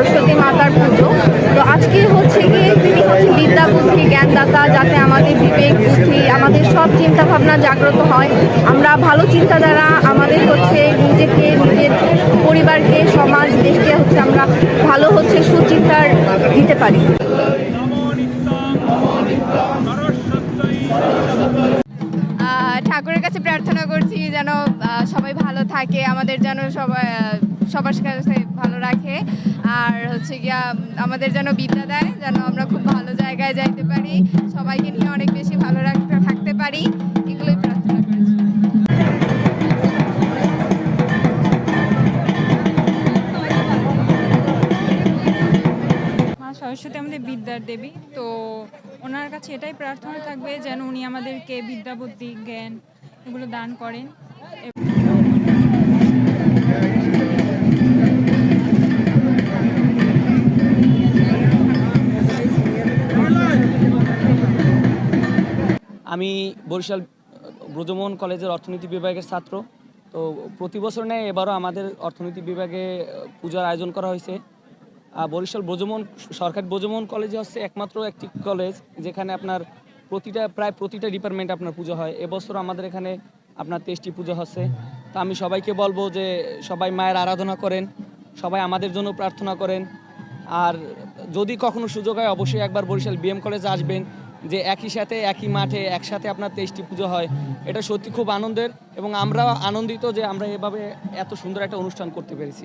সরস্বতী মাতার পুজো। তো আজকে হচ্ছে গিয়ে তিনি হচ্ছে বিদ্যা বুদ্ধি জ্ঞানদাতা, যাতে আমাদের বিবেক, বুদ্ধি, আমাদের সব চিন্তা ভাবনা জাগ্রত হয়। আমরা ভালো চিন্তা দ্বারা আমাদের হচ্ছে নিজেকে, নিজের পরিবারকে, সমাজ, দেশকে হচ্ছে আমরা ভালো হচ্ছে সুচিন্তার দিতে পারি। ঠাকুরের কাছে প্রার্থনা করছি যেন সবাই ভালো থাকে, আমাদের যেন সবাই সবার কাছে ভালো রাখে। আর হচ্ছে গিয়া আমাদের যেন বিদ্যা দেয়, যেন আমরা খুব ভালো জায়গায় যাইতে পারি, সবাইকে নিয়ে অনেক বেশি ভালো রাখতে, থাকতে পারি, এগুলোই প্রার্থনা করেছি। সরস্বতী আমাদের বিদ্যার দেবী, তো ওনার কাছে এটাই প্রার্থনা থাকবে যেন উনি আমাদেরকে বিদ্যা বুদ্ধি জ্ঞান এগুলো দান করেন। আমি বরিশাল, ব্রজমোহন কলেজের অর্থনীতি বিভাগের ছাত্র। তো প্রতি বছর নেয় এবারও আমাদের অর্থনীতি বিভাগে পূজার আয়োজন করা হয়েছে। বরিশাল ব্রজমোহন, সরকারি ব্রজমোহন কলেজে হচ্ছে একমাত্র একটি কলেজ, যেখানে আপনার প্রতিটা, প্রায় প্রতিটা ডিপার্টমেন্ট আপনার পুজো হয়। এবছর আমাদের এখানে আপনার তেইশটি পুজো হচ্ছে। তো আমি সবাইকে বলব যে, সবাই মায়ের আরাধনা করেন, সবাই আমাদের জন্য প্রার্থনা করেন। আর যদি কখনো সুযোগ হয়, অবশ্যই একবার বরিশাল বিএম কলেজে আসবেন, যে একই সাথে, একই মাঠে, একসাথে আপনার তেইশটি পুজো হয়। এটা সত্যি খুব আনন্দের এবং আমরাও আনন্দিত যে আমরা এভাবে এত সুন্দর একটা অনুষ্ঠান করতে পেরেছি।